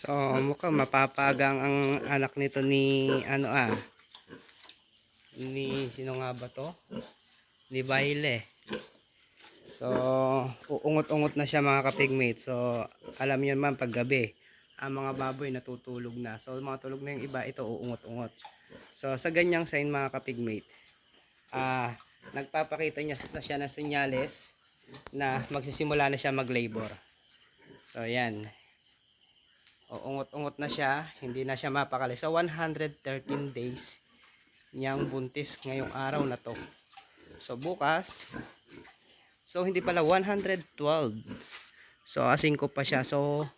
So, mukhang mapapagang ang anak nito ni, ano ah, ni, sino nga ba to? Ni Baile. So, uungot-ungot na siya mga kapigmate. So, alam niyo man pag gabi, ang mga baboy natutulog na. So, mga tulog na yung iba, ito uungot-ungot. So, sa ganyang sign mga kapigmate, ah, nagpapakita niya na siya ng senyales na magsisimula na siya mag-labor. So, yan. Uungot-ungot na siya, hindi na siya mapakali. So, 113 days niyang buntis ngayong araw na to. So, bukas, so hindi pala 112. So, asing ko pa siya. So,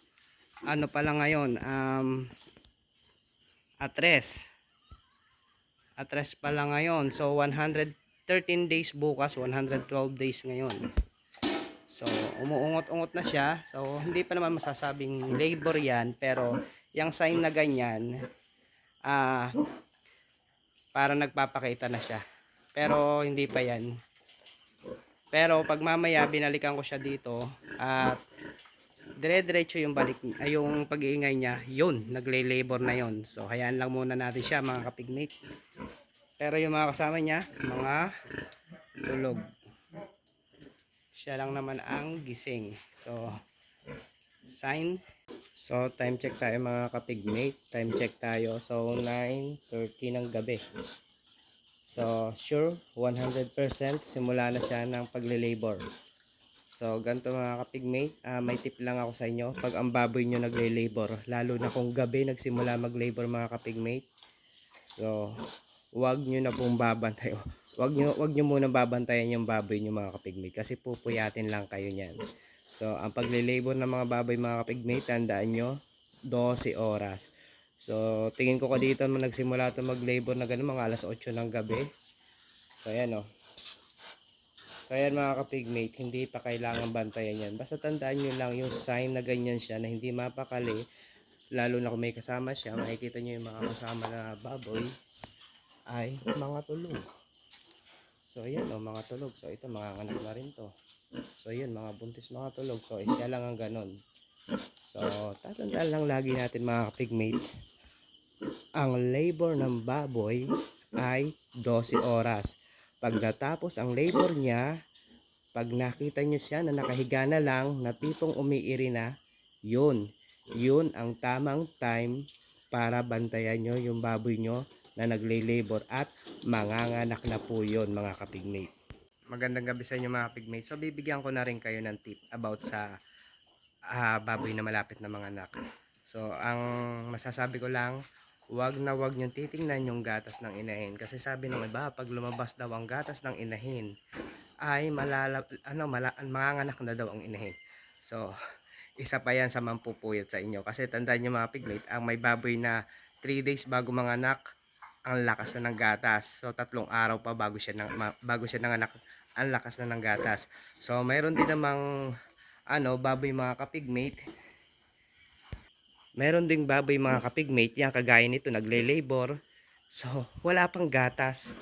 ano pala ngayon, um, atres. Atres pala ngayon. So, 113 days bukas, 112 days ngayon. So, umuungot-ungot na siya. So, hindi pa naman masasabing labor yan. Pero, yung sign na ganyan, ah, para nagpapakita na siya. Pero, hindi pa yan. Pero, pag mamaya, binalikan ko siya dito, at dire-diretso yung balik, ay yung pag-iingay niya, yun, nagle-labor na yun. So, hayaan lang muna natin siya, mga kapigmate. Pero yung mga kasama niya, mga tulog siya lang naman ang gising. So, sign. So, time check tayo mga kapigmate. Time check tayo. So, 9.30 ng gabi. So, sure, 100% simula na siya ng pagle-labor. So, ganito mga kapigmate, ah, may tip lang ako sa inyo. Pag ang baboy nyo nagle-labor, lalo na kung gabi nagsimula mag-labor mga kapigmate. So, wag nyo na pong babantay. Wag nyo, wag nyo muna babantayan yung baboy nyo mga kapigmate kasi pupuyatin lang kayo niyan. So, ang pagle-labor ng mga baboy mga kapigmate, tandaan nyo, 12 oras. So, tingin ko ka dito nung nagsimula ito mag-labor na gano'n, mga alas 8 ng gabi. So, ayan o. So, ayan mga kapigmate, hindi pa kailangan bantayan yan. Basta tandaan nyo lang yung sign na ganyan siya na hindi mapakali. Lalo na kung may kasama siya, makikita nyo yung mga kasama na baboy ay mga tulog. So, ayan o, mga tulog. So, ito, mga anak na rin to. So, yun, mga buntis mga tulog. So, isya lang ang ganon. So, tatandaan lang lagi natin mga kapigmate. Ang labor ng baboy ay 12 oras. Pag natapos ang labor niya, pag nakita nyo siya na nakahiga na lang, na tipong umiiri na, yun. Yun ang tamang time para bantayan nyo yung baboy nyo na nagle-labor at manganganak na po yun mga kapigmate. Magandang gabi sa inyo mga kapigmate. So bibigyan ko na rin kayo ng tip about sa ah, baboy na malapit na mga anak. So ang masasabi ko lang, wag na wag niyong titingnan yung gatas ng inahin kasi sabi ng iba pag lumabas daw ang gatas ng inahin ay malala ano mala, manganganak na daw ang inahin. So isa pa yan sa mampupuyat sa inyo kasi tandaan niyo mga pigmate, ang may baboy na 3 days bago manganak ang lakas na ng gatas. So tatlong araw pa bago siya nang bago siya nanganak, ang lakas na ng gatas. So mayroon din namang ano, baboy mga kapigmate. Meron ding baboy mga kapigmate, yan kagaya nito nagle-labor. So wala pang gatas.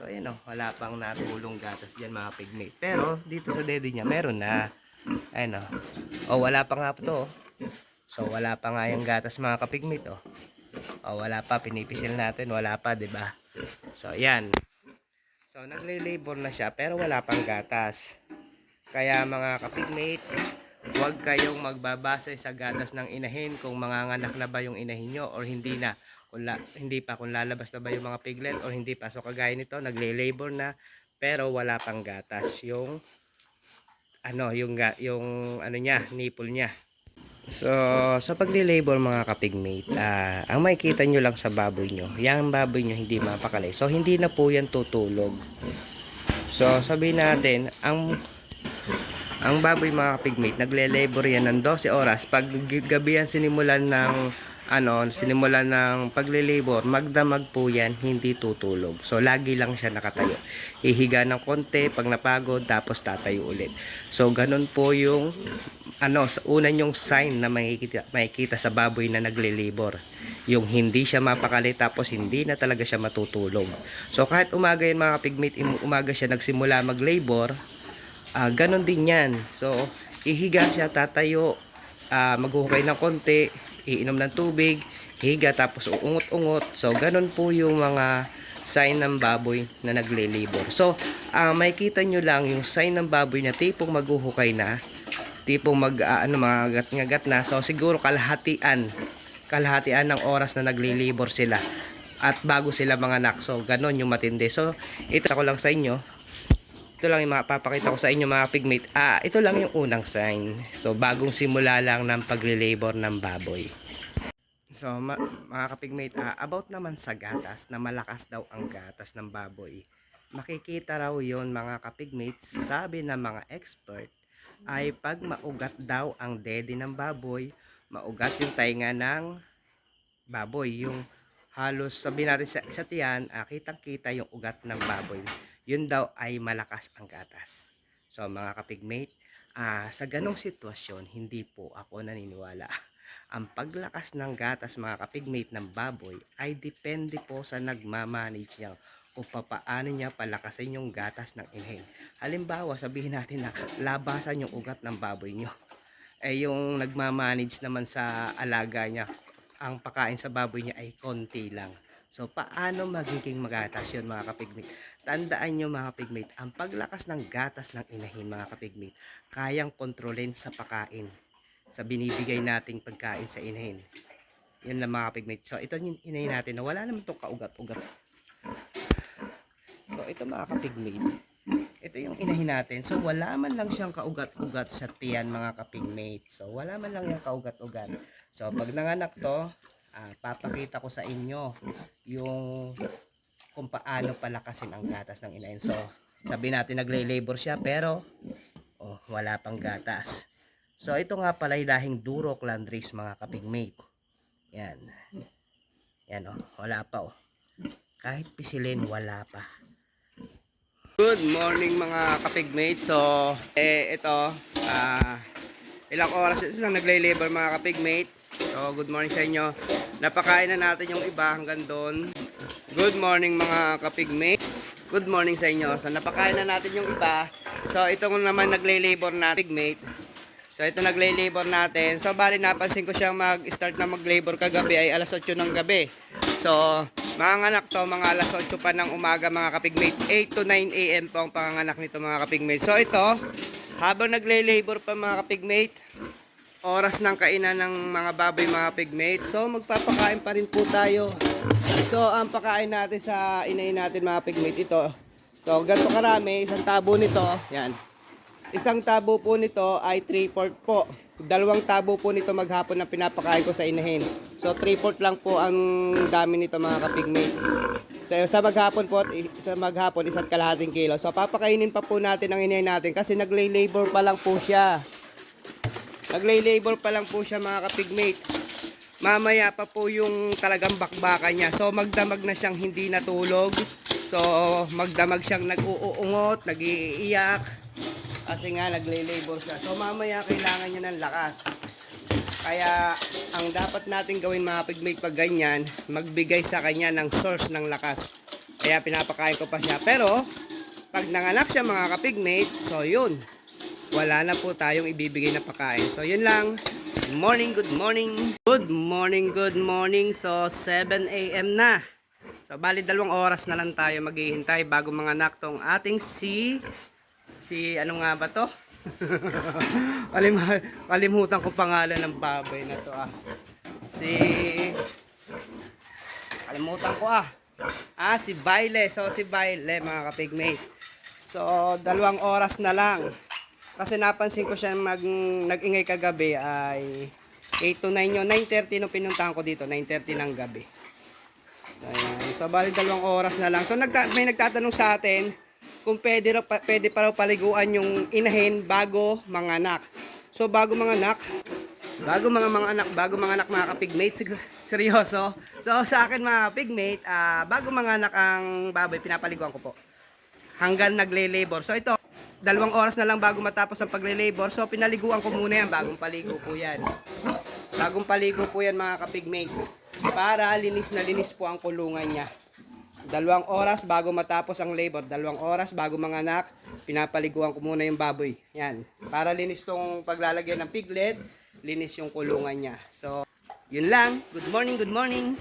So ayan oh, wala pang natulong gatas diyan mga pigmate. Pero dito sa dede niya meron na. Ayan oh. Oh, wala pa nga po to. oh. So wala pa nga yung gatas mga kapigmate oh. O, wala pa, pinipisil natin, wala pa, 'di ba? So, yan. So, nagle-labor na siya, pero wala pang gatas. Kaya mga kapigmate, huwag kayong magbabase sa gatas ng inahin kung manganganak na ba yung inahin nyo or hindi na. Kung la, hindi pa, kung lalabas na ba yung mga piglet or hindi pa. So, kagaya nito, nagle-labor na, pero wala pang gatas. Yung, ano, yung, yung, ano niya, nipple niya. So, sa pagle-labor mga kapigmate, ah, ang makikita nyo lang sa baboy nyo, yung baboy nyo hindi mapakali. So, hindi na po yan tutulog. So, sabihin natin, ang ang baboy mga kapigmate, nagle-labor yan ng 12 oras. Pag gabi yan sinimulan ng ano, sinimulan ng pagle-labor, magdamag po yan, hindi tutulog. So, lagi lang siya nakatayo. Hihiga ng konti, pag napagod, tapos tatayo ulit. So, ganun po yung ano, una yung sign na makikita, makikita sa baboy na nagle-labor. Yung hindi siya mapakali tapos hindi na talaga siya matutulog. So kahit umaga yan mga pigmate, umaga siya nagsimula mag-labor, ah ganun din yan. So ihiga siya, tatayo, ah maghuhukay ng konti, iinom ng tubig, higa tapos uungot-ungot. So ganun po yung mga sign ng baboy na nagle-labor. So, ah may kita nyo lang yung sign ng baboy na tipong maghuhukay na, tipong mag ah, ano mga gat na. So siguro kalahatian, kalahatian ng oras na nagle-labor sila at bago sila mga anak. So ganon yung matindi. So ito ako lang sa inyo. Ito lang yung mapapakita ko sa inyo mga pigmate. Ah, ito lang yung unang sign. So bagong simula lang ng pagle-labor ng baboy. So, ma- mga kapigmate, ah, about naman sa gatas, na malakas daw ang gatas ng baboy. Makikita raw yon mga kapigmates, sabi ng mga expert, ay pag maugat daw ang dede ng baboy, maugat yung tainga ng baboy, yung halos sabi natin sa, sa tiyan, ah, kitang-kita yung ugat ng baboy. Yun daw ay malakas ang gatas. So mga kapigmate, ah, sa ganong sitwasyon, hindi po ako naniniwala. Ang paglakas ng gatas mga kapigmate ng baboy ay depende po sa nagmamanage niya kung papaano niya palakasin yung gatas ng inhale. Halimbawa, sabihin natin na labasan yung ugat ng baboy nyo. Eh yung nagmamanage naman sa alaga niya, ang pakain sa baboy niya ay konti lang. So, paano magiging magatas yun mga kapigmate? Tandaan nyo mga kapigmate, ang paglakas ng gatas ng inahin mga kapigmate, kayang kontrolin sa pakain sa binibigay nating pagkain sa inahin. Yan lang mga kapigmate. So, ito yung inahin natin na wala naman itong kaugat-ugat. So, ito mga kapigmate. Ito yung inahin natin. So, wala man lang siyang kaugat-ugat sa tiyan mga kapigmate. So, wala man lang yung kaugat-ugat. So, pag nanganak to, ah, papakita ko sa inyo yung kung paano palakasin ang gatas ng inahin. So, sabi natin nagle-labor siya pero oh, wala pang gatas. So, ito nga pala yung lahing Duroc Landrace mga kapigmate. Yan. Yan oh, wala pa oh. Kahit pisilin, wala pa. Good morning mga kapigmate. So, eh, ito, ah, ilang oras ito nagle-labor mga kapigmate. So, good morning sa inyo. Napakain na natin yung iba hanggang doon. Good morning mga kapigmate. Good morning sa inyo. So, napakain na natin yung iba. So, itong naman nagle-labor na pigmate. So, ito nagle-labor natin. So, bali napansin ko siyang mag-start na mag-labor kagabi ay alas 8 ng gabi. So, mga anak to, mga alas 8 pa ng umaga mga kapigmate. 8 to 9 a.m. po ang panganak nito mga kapigmate. So, ito, habang nagle-labor pa mga kapigmate, oras ng kainan ng mga baboy mga pigmate. So magpapakain pa rin po tayo. So ang pakain natin sa inain natin mga pigmate ito. So ganito karami, isang tabo nito, yan. Isang tabo po nito ay 3-4 po. Dalawang tabo po nito maghapon na pinapakain ko sa inahin. So 3-4 lang po ang dami nito mga kapigmate. So sa maghapon po, sa maghapon isa't kalahating kilo. So papakainin pa po natin ang inahin natin kasi nagle-labor pa lang po siya. Nagle-labor pa lang po siya mga kapigmate. Mamaya pa po yung talagang bakbakan niya. So magdamag na siyang hindi natulog. So magdamag siyang nag-uungot, nag-iiyak. Kasi nga nagle-labor siya. So mamaya kailangan niya ng lakas. Kaya ang dapat natin gawin mga pigmate pag ganyan, magbigay sa kanya ng source ng lakas. Kaya pinapakain ko pa siya. Pero pag nanganak siya mga kapigmate, so yun, wala na po tayong ibibigay na pagkain. So, yun lang. Good morning, good morning. Good morning, good morning. So, 7 a.m. na. So, bali dalawang oras na lang tayo maghihintay bago mga anak tong ating si... Si, ano nga ba to? Kalim, kalimutan ko pangalan ng baboy na to ah. Si... Kalimutan ko ah. Ah, si Baile. So, si Baile, mga kapigmate. So, dalawang oras na lang. Kasi napansin ko siya mag, nag-ingay kagabi ay 8 to 9 yun. 9.30 nung pinuntahan ko dito. 9.30 ng gabi. Ayan. So, bali dalawang oras na lang. So, nagta- may nagtatanong sa atin kung pwede, ra- pwede pa raw paliguan yung inahin bago manganak. So, bago manganak, bago mga mga anak, bago mga anak mga kapigmate, seryoso. So, sa akin mga pigmate, ah, bago manganak ang baboy, pinapaliguan ko po hanggang nagle-labor. So ito, dalawang oras na lang bago matapos ang pagle-labor. So pinaliguan ko muna yan, bagong paligo po yan. Bagong paligo po yan mga kapigmate. Para linis na linis po ang kulungan niya. Dalawang oras bago matapos ang labor. Dalawang oras bago manganak, pinapaliguan ko muna yung baboy. Yan. Para linis tong paglalagyan ng piglet, linis yung kulungan niya. So, Yun lang. Good morning, good morning.